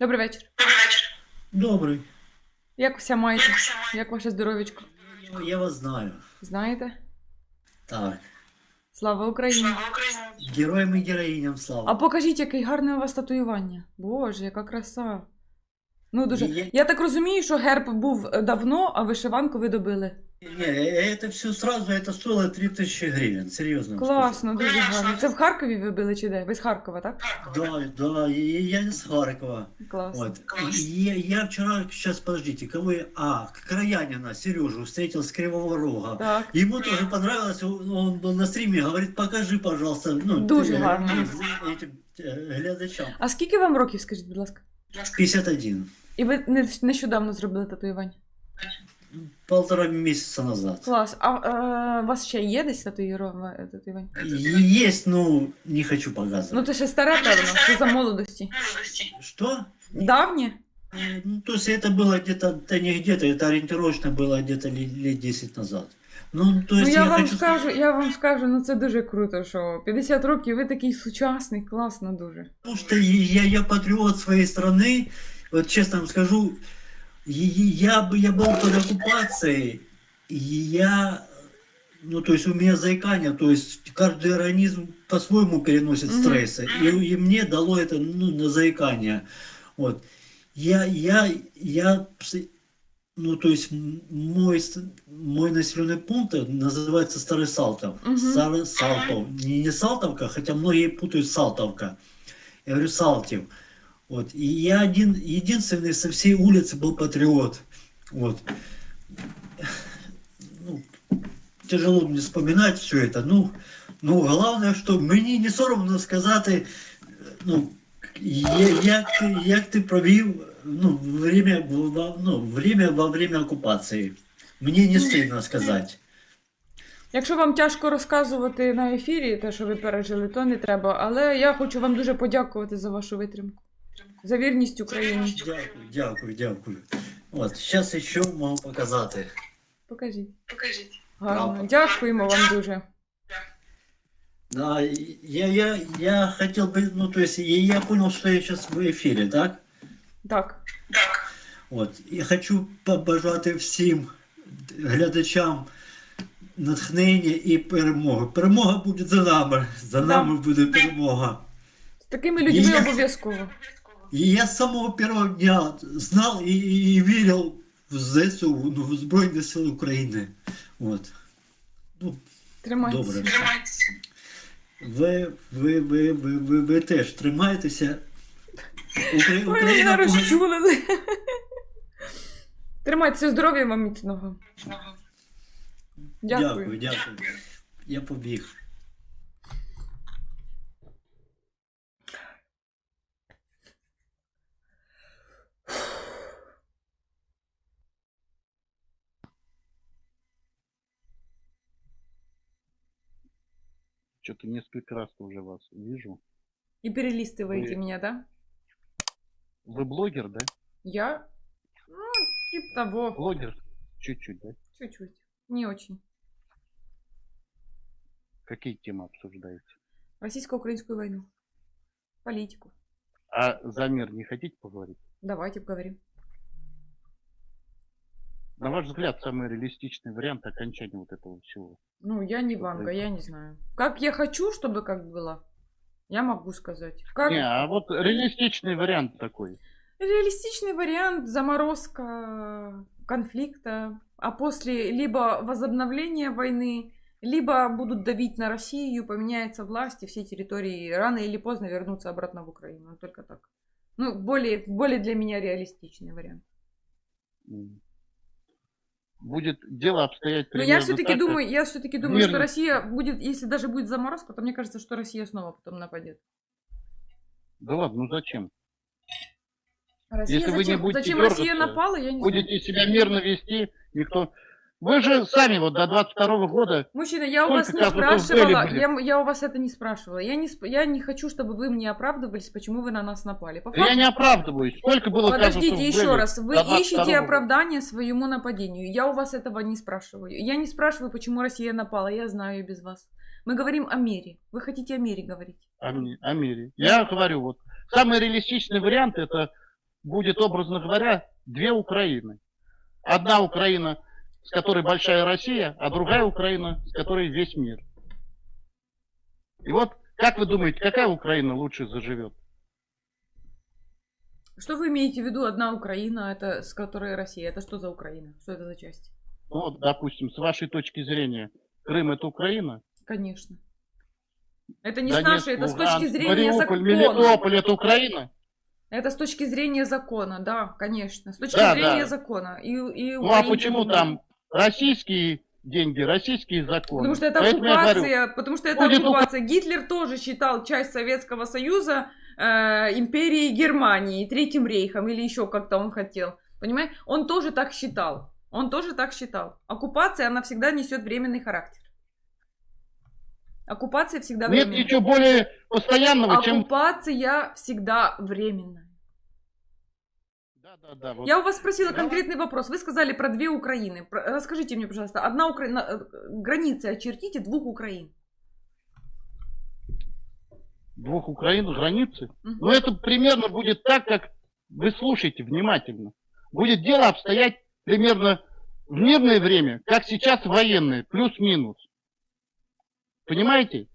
Добрий вечір. Добрый. Як вся маєте? Як ваше здоров'ячко? Я, я вас знаю. Знаєте? Так. Слава Україні! Героям і героїням слава. А покажіть, яке гарне у вас татуювання. Боже, яка краса. Ну дуже. Я- Я так розумію, що герб був давно, а вишиванку ви добили. Не, это все сразу, это стоило 3000 гривен, серьезно. Класно, дуже гарно. Це в Харкові ви били чи де? Ви з Харкова, так? Да, да, и я не с Харькова. Класно. Вот. И Я, я вчера, сейчас подождите, кого я... А, Краянина, Сережу, встретил с Кривого Рога. Так. Ему тоже понравилось, он он был на стриме, говорит, покажи, пожалуйста, ну, Дуже э, гарно. э, этим э, глядачам. А скільки вам років, скажіть, будь ласка? 51. І ви не- нещодавно зробили татуювання? Полтора месяца назад. Клас. А е, у вас ще є десь татуїрова- татуювання? И Есть, но не хочу показывать. Ну, це ще старе, певно, що за молодості. Что? Давнє? Э, Ну, то есть это было где-то, да не где-то, это ориентировочно было где-то лет, лет 10 назад. Ну, то Ну есть я вам хочу скажу, я вам скажу, ну це дуже круто, що 50 років ви такий сучасний, класно дуже. Потому что я, я патриот своей страны, вот честно вам скажу, и- и я, бы- я был под оккупацией, и я, ну, то есть у меня заикание, то есть каждый организм по-своему переносит Мгм. стрессы, и, и мне дало это, ну, на заикание. Вот. Я, я, я, ну, то есть мой, мой населенный пункт называется Старый Салтов. Мгм. Старый Салтов. Не, не Салтовка, хотя многие путают Салтовка. Я говорю Салтев. Вот. И я один, единственный со всей улицы был патриот. Вот. Ну, тяжело мне вспоминать все это. Ну, ну, главное, що мені не соромно сказати, ну, я- як ти, як ти провів ну, время, во- ну, время во время оккупации. Мені не стыдно сказати. Якщо вам тяжко розказувати на ефірі те, що ви пережили, то не треба. Але я хочу вам дуже подякувати за вашу витримку, за вірність Україні. Дякую, дякую, дякую. От, зараз ще можу показати. Покажіть. Покажіть. Гарно. Дякуємо вам дуже. Да, я, я, я хотел бы, ну, то есть, я, я понял, что я сейчас в эфире, так? Так. Так. От. І хочу побажати всім глядачам натхнення і перемоги. Перемога буде за нами. За Да. нами буде перемога. З такими людьми обов'язково. И я с самого первого дня знал и, и, и верил в ЗСУ, ну, в Збройні Сили України. От. Ну, Тримайтеся. Добре. Тримайтеся. ви, ви, ви, ви, ви, ви теж тримайтеся. Укра- Ой, мене пом- розчулили. Тримайтеся здоров'я вам міцного. Дякую. Дякую, дякую. Я побіг. Что-то несколько раз уже вас вижу. И перелистываете Вы- меня, да? Вы блогер, да? Я? Ну, типа того. Блогер? Чуть-чуть, да? Чуть-чуть. Не очень. Какие темы обсуждаете? Российско-украинскую войну. Политику. А за мир не хотите поговорить? Давайте поговорим. На ваш взгляд, самый реалистичный вариант окончания вот этого всего? Ну, я не Ванга, я не знаю. Как я хочу, чтобы как было, я могу сказать. Как Не, а вот реалистичный вариант такой. реалистичный вариант заморозка конфликта, а после либо возобновление войны, либо будут давить на Россию, поменяется власть, и все территории рано или поздно вернутся обратно в Украину. Только так. Ну, более, более для меня реалистичный вариант. М. Будет дело обстоять Но примерно я все-таки так, думаю, я все-таки думаю, что Мирно. Россия будет, если даже будет заморозка, то мне кажется, что Россия снова потом нападет. Да ладно, ну зачем? Россия Если вы не зачем, будете зачем Россия дергаться, напала, я не знаю. Будете себя мирно вести, никто... Вы же сами вот до 22 года Мужчина, я у вас не спрашивала, я, я у вас это не спрашивала. Я не, я не хочу, чтобы вы мне оправдывались, почему вы на нас напали. По я факту- не оправдываюсь. Сколько было Подождите казусов еще раз. Вы до 22 ищете оправдание своему нападению. Я у вас этого не спрашиваю. Я не спрашиваю, почему Россия напала. Я знаю без вас. Мы говорим о мире. Вы хотите о мире говорить. О, о мире. Я говорю, вот самый реалистичный вариант это будет, образно говоря, две Украины. Одна Украина, с которой большая Россия, а другая Украина, с которой весь мир. И вот, как вы думаете, какая Украина лучше заживет? Что вы имеете в виду одна Украина, это с которой Россия? Это что за Украина? Что это за часть? Ну, вот, допустим, с вашей точки зрения, Крым это Украина? Конечно. Это не с Донецк, нашей, это с Луганск, точки зрения Мариуполь, закона. Мелитополь это Украина? Это с точки зрения закона, да, конечно. С точки Да, зрения да. закона. И, и Ну а почему там российские деньги, российские законы? Потому что это Поэтому я говорю, оккупация, потому что это будет оккупация. Гитлер тоже считал часть Советского Союза э, империей Германии, Третьим рейхом или еще как-то он хотел. Понимаешь? Он тоже так считал. Он тоже так считал. Оккупация, она всегда несет временный характер. Оккупация всегда нет временная. ничего более постоянного, чем... Оккупация всегда временная. Да, да, да, вот. Я у вас спросила конкретный вопрос. Вы сказали про две Украины. Расскажите мне, пожалуйста, одна Украина, э, границы очертите двух Украин. Двух Украин, границы. Мгм. Но это примерно будет так, как вы слушайте внимательно. Будет дело обстоять примерно в мирное время, как сейчас военное, плюс-минус. Понимаете?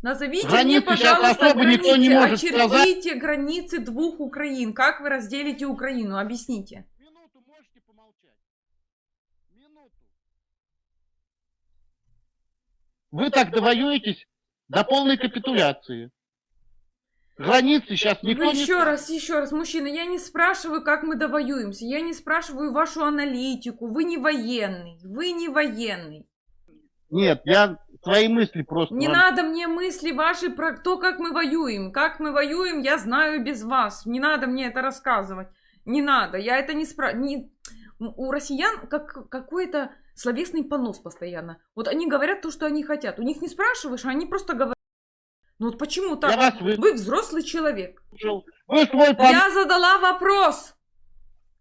Назовите Границы мне, пожалуйста, особо границы. никто не может Очертите границы двух Украин. Как вы разделите Украину? Объясните. Минуту можете помолчать? Минуту. Вы так довоюетесь до полной капитуляции. Границы сейчас никто Вы не... еще раз, еще раз, мужчина, я не спрашиваю, как мы довоюемся. Я не спрашиваю вашу аналитику. Вы не военный. Вы не военный. Нет, я свои мысли просто... Не вам- надо мне мысли ваши про то, как мы воюем. Как мы воюем, я знаю без вас. Не надо мне это рассказывать. Не надо. Я это не спрашиваю. У россиян как какой-то словесный понос постоянно. Вот они говорят то, что они хотят. У них не спрашиваешь, а они просто говорят. Ну вот почему так? Я вы- Вы взрослый человек. Вы свой план, Я задала вопрос.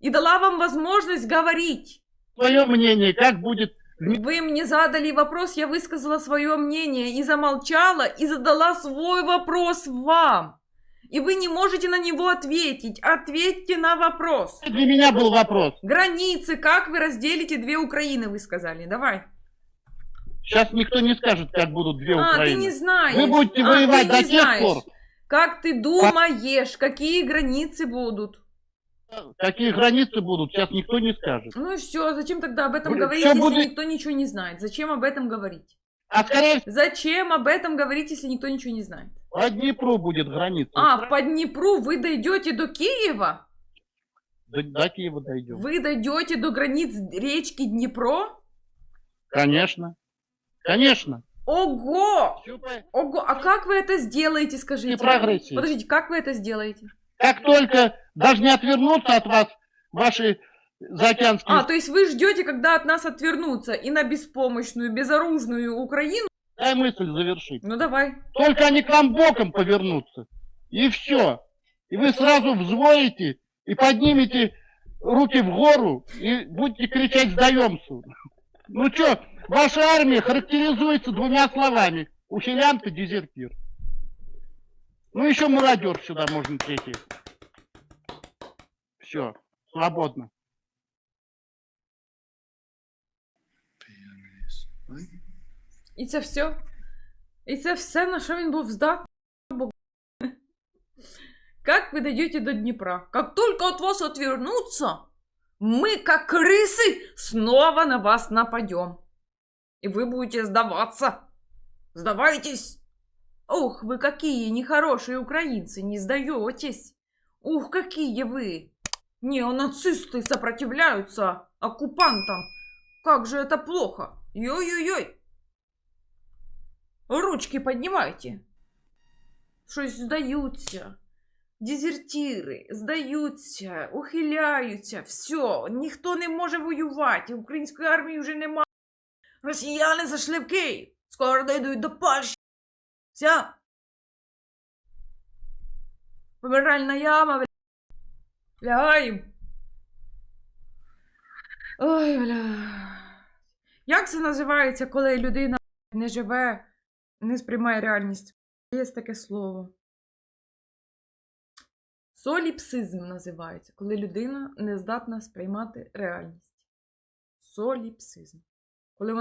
И дала вам возможность говорить. свое мнение, как будет... Вы мне задали вопрос, я высказала свое мнение и замолчала, и задала свой вопрос вам. И вы не можете на него ответить. Ответьте на вопрос. Для меня был вопрос. Границы, как вы разделите две Украины, вы сказали. Давай. Сейчас никто не скажет, как будут две а, ты Украины. не знаешь. Вы будете А, воевать ты до не тех знаешь. пор, Как ты думаешь, какие границы будут? Какие границы будут, сейчас никто не скажет. Ну и все, зачем тогда об этом Блин, говорить, если будет- никто ничего не знает? Зачем об этом говорить? А скорее Зачем об этом говорить, если никто ничего не знает? по Днепру будет граница. А, по Днепру вы дойдете до Киева? До, до Киева дойдем. Вы дойдете до границ речки Днепро? Конечно. Конечно. Ого! Ого! А как вы это сделаете, скажите? Не прогрессия. Подождите, как вы это сделаете? Как только даже не отвернутся от вас ваши заокеанские... А, то есть вы ждете, когда от нас отвернутся и на беспомощную, безоружную Украину? Дай мысль завершить. Ну давай. Только они к вам боком повернутся. И все. И вы сразу взвоите и поднимете руки в гору и будете кричать «сдаемся». Ну что, ваша армия характеризуется двумя словами. Ухилянт и дезертир. Ну еще мародер сюда можно третий. Все, свободно. І це все? І це все, на що він був здатний? Бо- Как вы дойдете до Днепра? Как только от вас отвернутся, мы, как крысы, снова на вас нападем. И вы будете сдаваться. Сдавайтесь. Ох, вы какие нехорошие украинцы, не сдаетесь. Ух, какие вы. Неонацисты сопротивляются оккупантам. Как же это плохо. Ой-ой-ой. Ручки поднимайте. Щось здаються. Дезертири, здаються, ухиляються. Все, ніхто не може воювати. Української армії вже немає. Росіяни зайшли в Київ. Скоро дійдуть до Польщі. Все. Помиральна яма, бля. Лягаємо. Ой, бля. Як це називається, коли людина не живе, не сприймає реальність? Є таке слово. Соліпсизм називається, коли людина не здатна сприймати реальність. Соліпсизм.